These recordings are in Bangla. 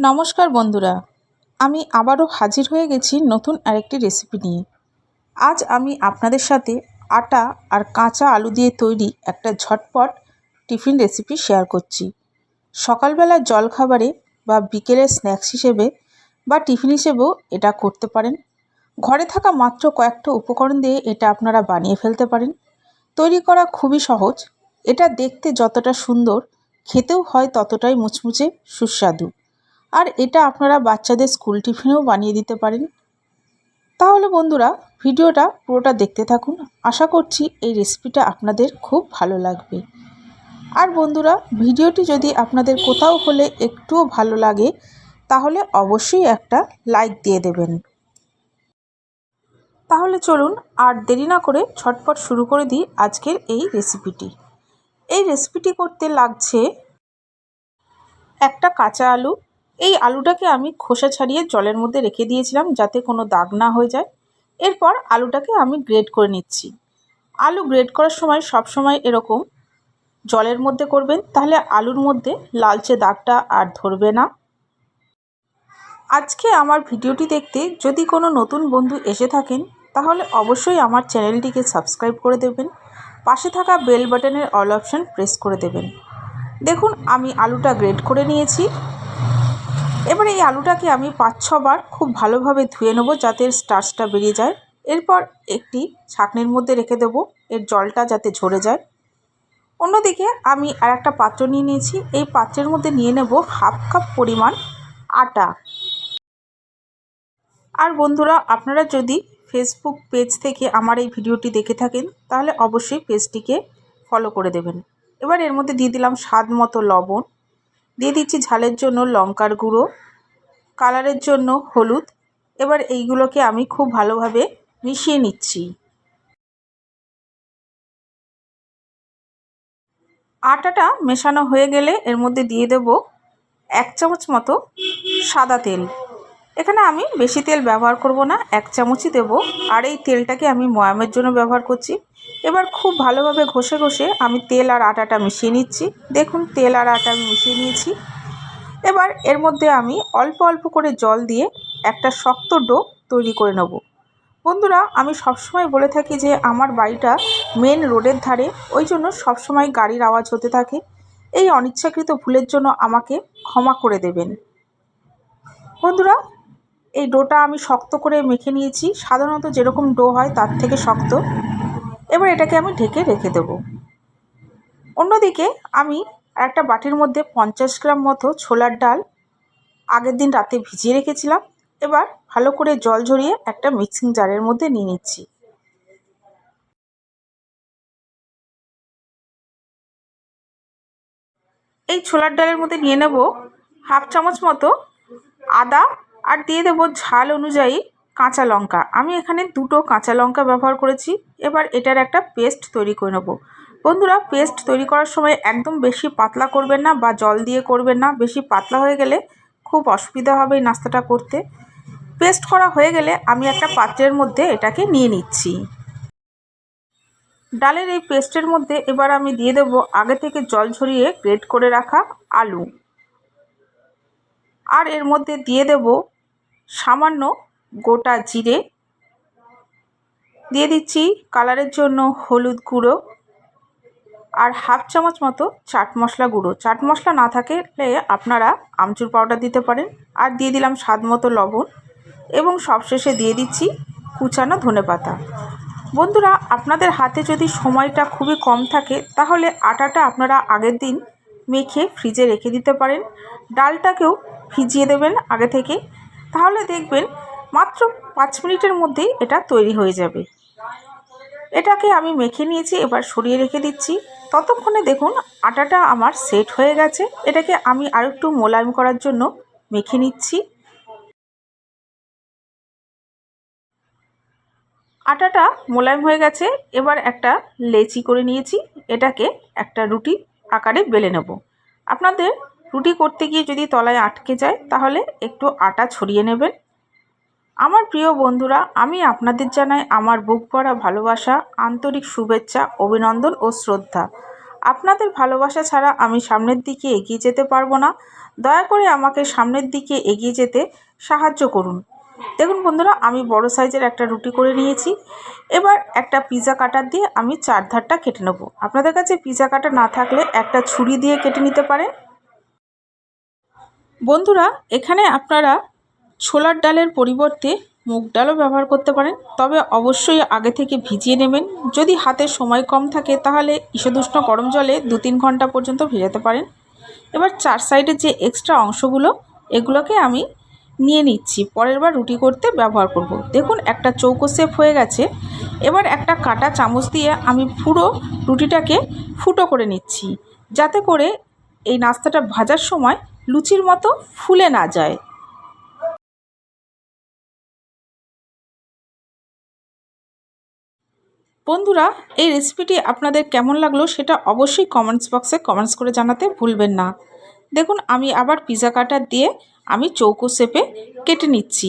নমস্কার বন্ধুরা, আমি আবারও হাজির হয়ে গেছি নতুন আরেকটি রেসিপি নিয়ে। আজ আমি আপনাদের সাথে আটা আর কাঁচা আলু দিয়ে তৈরি একটা ঝটপট টিফিন রেসিপি শেয়ার করছি। সকালবেলার জলখাবারে বা বিকেলের স্ন্যাক্স হিসেবে বা টিফিন হিসেবেও এটা করতে পারেন। ঘরে থাকা মাত্র কয়েকটা উপকরণ দিয়ে এটা আপনারা বানিয়ে ফেলতে পারেন। তৈরি করা খুবই সহজ। এটা দেখতে যতটা সুন্দর, খেতেও হয় ততটাই মুচমুচে সুস্বাদু। আর এটা আপনারা বাচ্চাদের স্কুল টিফিনেও বানিয়ে দিতে পারেন। তাহলে বন্ধুরা, ভিডিওটা পুরোটা দেখতে থাকুন। আশা করছি এই রেসিপিটা আপনাদের খুব ভালো লাগবে। আর বন্ধুরা, ভিডিওটি যদি আপনাদের কোথাও হলে একটুও ভালো লাগে, তাহলে অবশ্যই একটা লাইক দিয়ে দেবেন। তাহলে চলুন আর দেরি না করে ছটপট শুরু করে দিই আজকের এই রেসিপিটি এই রেসিপিটি করতে লাগছে একটা কাঁচা আলু এই আলুটাকে আমি খোসা ছাড়িয়ে জলের মধ্যে রেখে দিয়েছিলাম যাতে কোনো দাগ না হয়ে যায়। এরপর আলুটাকে আমি গ্রেড করে নিচ্ছি। আলু গ্রেড করার সময় সব সময় এরকম জলের মধ্যে করবেন, তাহলে আলুর মধ্যে লালচে দাগটা আর ধরবে না। আজকে আমার ভিডিওটি দেখতে যদি কোনো নতুন বন্ধু এসে থাকেন, তাহলে অবশ্যই আমার চ্যানেলটিকে সাবস্ক্রাইব করে দেবেন। পাশে থাকা বেল বাটনের অল অপশান প্রেস করে দেবেন। দেখুন, আমি আলুটা গ্রেড করে নিয়েছি। এবার এই আলুটাকে আমি পাঁচ ছবার খুব ভালোভাবে ধুয়ে নেব যাতে এর স্টার্চটা বেরিয়ে যায়। এরপর একটি ছাঁকনির মধ্যে রেখে দেব, এর জলটা যাতে ঝরে যায়। অন্যদিকে আমি আর একটা পাত্র নিয়ে নিয়েছি, এই পাত্রের মধ্যে নিয়ে নেব হাফ কাপ পরিমাণ আটা। আর বন্ধুরা, আপনারা যদি ফেসবুক পেজ থেকে আমার এই ভিডিওটি দেখে থাকেন, তাহলে অবশ্যই পেজটিকে ফলো করে দেবেন। এবার এর মধ্যে দিয়ে দিলাম স্বাদ মতো লবণ। দিয়ে দিচ্ছি ঝালের জন্য লঙ্কার গুঁড়ো, কালারের জন্য হলুদ। এবার এইগুলোকে আমি খুব ভালোভাবে মিশিয়ে নিচ্ছি। আটাটা মেশানো হয়ে গেলে এর মধ্যে দিয়ে দেব এক চামচ মতো সাদা তেল। এখানে আমি বেশি তেল ব্যবহার করব না, এক চামচই দেব। আর এই তেলটাকে আমি ময়ামের জন্য ব্যবহার করছি। এবার খুব ভালোভাবে ঘষে ঘষে আমি তেল আর আটাটা মিশিয়ে নিচ্ছি। দেখুন, তেল আর আটা আমি মিশিয়ে নিয়েছি। এবার এর মধ্যে আমি অল্প অল্প করে জল দিয়ে একটা শক্ত ডো তৈরি করে নেব। বন্ধুরা, আমি সবসময় বলে থাকি যে আমার বাড়িটা মেন রোডের ধারে, ওই জন্য সবসময় গাড়ির আওয়াজ হতে থাকে। এই অনিচ্ছাকৃত ভুলের জন্য আমাকে ক্ষমা করে দেবেন। বন্ধুরা, এই ডোটা আমি শক্ত করে মেখে নিয়েছি। সাধারণত যেরকম ডো হয়, তার থেকে শক্ত। এবার এটাকে আমি ঢেকে রেখে দেবো। অন্যদিকে আমি একটা বাটির মধ্যে পঞ্চাশ গ্রাম মতো ছোলার ডাল আগের দিন রাতে ভিজিয়ে রেখেছিলাম। এবার ভালো করে জল ঝরিয়ে একটা মিক্সিং জারের মধ্যে নিয়ে নিচ্ছি। এই ছোলার ডালের মধ্যে নিয়ে নেব হাফ চামচ মতো আদা আর দিয়ে দেবো ঝাল অনুযায়ী কাঁচা লঙ্কা। আমি এখানে দুটো কাঁচা লঙ্কা ব্যবহার করেছি। এবার এটার একটা পেস্ট তৈরি করে নেব। বন্ধুরা, পেস্ট তৈরি করার সময় একদম বেশি পাতলা করবেন না বা জল দিয়ে করবেন না। বেশি পাতলা হয়ে গেলে খুব অসুবিধা হবে এই নাস্তাটা করতে। পেস্ট করা হয়ে গেলে আমি একটা পাত্রের মধ্যে এটাকে নিয়ে নিচ্ছি। ডালের এই পেস্টের মধ্যে এবার আমি দিয়ে দেবো আগে থেকে জল ঝরিয়ে গ্রেট করে রাখা আলু। আর এর মধ্যে দিয়ে দেব সামান্য গোটা জিরে দিয়ে দিচ্ছি কালারের জন্য হলুদ গুঁড়ো আর হাফ চামচ মতো চাট মশলা গুঁড়ো। চাট মশলা না থাকলে আপনারা আমচুর পাউডার দিতে পারেন। আর দিয়ে দিলাম স্বাদ মতো লবণ এবং সবশেষে দিয়ে দিচ্ছি কুচানো ধনে পাতা। বন্ধুরা, আপনাদের হাতে যদি সময়টা খুবই কম থাকে, তাহলে আটাটা আপনারা আগের দিন মেখে ফ্রিজে রেখে দিতে পারেন। ডালটাকেও ভিজিয়ে দেবেন আগে থেকে। তাহলে দেখবেন মাত্র পাঁচ মিনিটের মধ্যেই এটা তৈরি হয়ে যাবে। এটাকে আমি মেখে নিয়েছি, এবার সরিয়ে রেখে দিচ্ছি। ততক্ষণে দেখুন, আটাটা আমার সেট হয়ে গেছে। এটাকে আমি আর একটু মোলায়েম করার জন্য মেখে নিচ্ছি। আটাটা মোলায়েম হয়ে গেছে, এবার একটা লেচি করে নিয়েছি। এটাকে একটা রুটি আকারে বেলে নেব। আপনাদের রুটি করতে গিয়ে যদি তলায় আটকে যায়, তাহলে একটু আটা ছড়িয়ে নেবেন। আমার প্রিয় বন্ধুরা, আমি আপনাদের জানাই আমার বুক ভরা ভালোবাসা, আন্তরিক শুভেচ্ছা, অভিনন্দন ও শ্রদ্ধা। আপনাদের ভালোবাসা ছাড়া আমি সামনের দিকে এগিয়ে যেতে পারব না। দয়া করে আমাকে সামনের দিকে এগিয়ে যেতে সাহায্য করুন। দেখুন বন্ধুরা, আমি বড় সাইজের একটা রুটি করে নিয়েছি। এবার একটা পিৎজা কাটার দিয়ে আমি চারধারটা কেটে নেব। আপনাদের কাছে পিৎজা কাটার না থাকলে একটা ছুরি দিয়ে কেটে নিতে পারেন। বন্ধুরা, এখানে আপনারা ছোলার ডালের পরিবর্তে মুগ ডালও ব্যবহার করতে পারেন। তবে অবশ্যই আগে থেকে ভিজিয়ে নেবেন। যদি হাতে সময় কম থাকে, তাহলে ঈষদুষ্ণ গরম জলে দু তিন ঘণ্টা পর্যন্ত ভেজাতে পারেন। এবার চার সাইডের যে এক্সট্রা অংশগুলো, এগুলোকে আমি নিয়ে নিচ্ছি। পরের বার রুটি করতে ব্যবহার করব। দেখুন, একটা চৌকো শেপ হয়ে গেছে। এবার একটা কাটা চামচ দিয়ে আমি পুরো রুটিটাকে ফুটো করে নিচ্ছি। যাতে করে এই নাস্তাটা ভাজার সময় লুচির মতো ফুলে না যায়। বন্ধুরা, এই রেসিপিটি আপনাদের কেমন লাগল সেটা অবশ্যই কমেন্টস বক্সে কমেন্টস করে জানাতে ভুলবেন না। দেখুন, আমি আবার পিজা কাটার দিয়ে আমি চৌকো শেপে কেটে নিচ্ছি।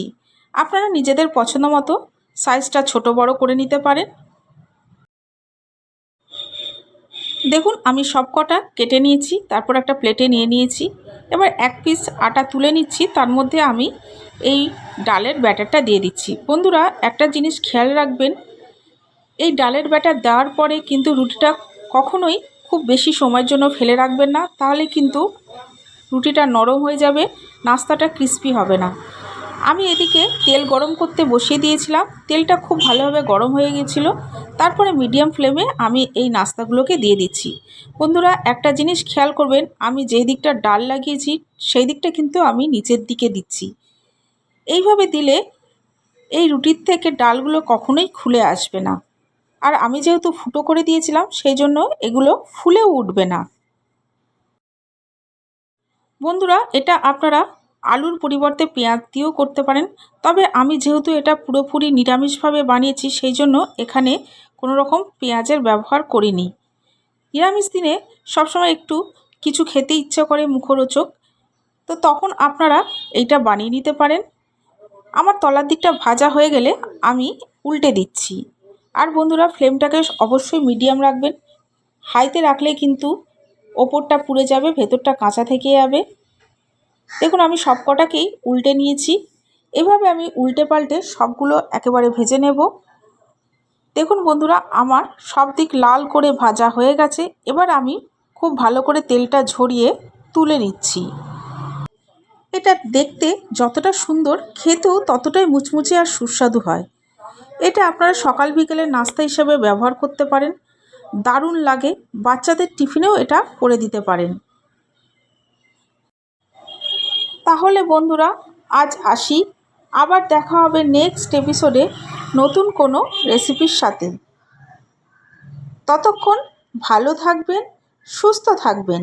আপনারা নিজেদের পছন্দ মতো সাইজটা ছোট বড় করে নিতে পারেন। দেখুন, আমি সব কটা কেটে নিয়েছি, তারপর একটা প্লেটে নিয়ে নিয়েছি। এবার এক পিস আটা তুলে নিচ্ছি, তার মধ্যে আমি এই ডালের ব্যাটারটা দিয়ে দিচ্ছি। বন্ধুরা, একটা জিনিস খেয়াল রাখবেন এই ডালের ব্যাটার দেওয়ার পরে কিন্তু রুটিটা কখনোই খুব বেশি সময়ের জন্য ফেলে রাখবেন না, তাহলে কিন্তু রুটিটা নরম হয়ে যাবে, নাস্তাটা ক্রিস্পি হবে না। আমি এদিকে তেল গরম করতে বসিয়ে দিয়েছিলাম, তেলটা খুব ভালোভাবে গরম হয়ে গিয়েছিল, তারপরে মিডিয়াম ফ্লেমে আমি এই নাস্তাগুলোকে দিয়ে দিচ্ছি। বন্ধুরা, একটা জিনিস খেয়াল করবেন, আমি যেই দিকটা ডাল লাগিয়েছি, সেই দিকটা কিন্তু আমি নিচের দিকে দিচ্ছি। এইভাবে দিলে এই রুটির থেকে ডালগুলো কখনোই খুলে আসবে না। আর আমি যেহেতু ফুটো করে দিয়েছিলাম, সেই জন্য এগুলো ফুলেও উঠবে না। বন্ধুরা, এটা আপনারা আলুর পরিবর্তে পেঁয়াজ দিয়েও করতে পারেন। তবে আমি যেহেতু এটা পুরোপুরি নিরামিষভাবে বানিয়েছি, সেই জন্য এখানে কোনো রকম পেঁয়াজের ব্যবহার করিনি। নিরামিষ দিনে সবসময় একটু কিছু খেতে ইচ্ছে করে মুখরোচক, তো তখন আপনারা এইটা বানিয়ে নিতে পারেন। আমার তলার দিকটা ভাজা হয়ে গেলে আমি উল্টে দিচ্ছি। আর বন্ধুরা ফ্লেমটাকে অবশ্যই মিডিয়াম রাখবেন। হাইতে রাখলে কিন্তু ওপরটা পুড়ে যাবে, ভেতরটা কাঁচা থেকে যাবে। দেখুন, আমি সব কটাকেই উল্টে নিয়েছি। এভাবে আমি উল্টে পাল্টে সবগুলো একেবারে ভেজে নেব। দেখুন বন্ধুরা, আমার সব দিক লাল করে ভাজা হয়ে গেছে। এবার আমি খুব ভালো করে তেলটা ঝরিয়ে তুলে নিচ্ছি। এটা দেখতে যতটা সুন্দর, খেতেও ততটাই মুচমুচে আর সুস্বাদু হয়। এটা আপনারা সকাল বিকেলের নাস্তা হিসেবে ব্যবহার করতে পারেন। দারুণ লাগে। বাচ্চাদের টিফিনেও এটা করে দিতে পারেন। তাহলে বন্ধুরা, আজ আসি। আবার দেখা হবে নেক্সট এপিসোডে নতুন কোনো রেসিপির সাথে। ততক্ষণ ভালো থাকবেন, সুস্থ থাকবেন।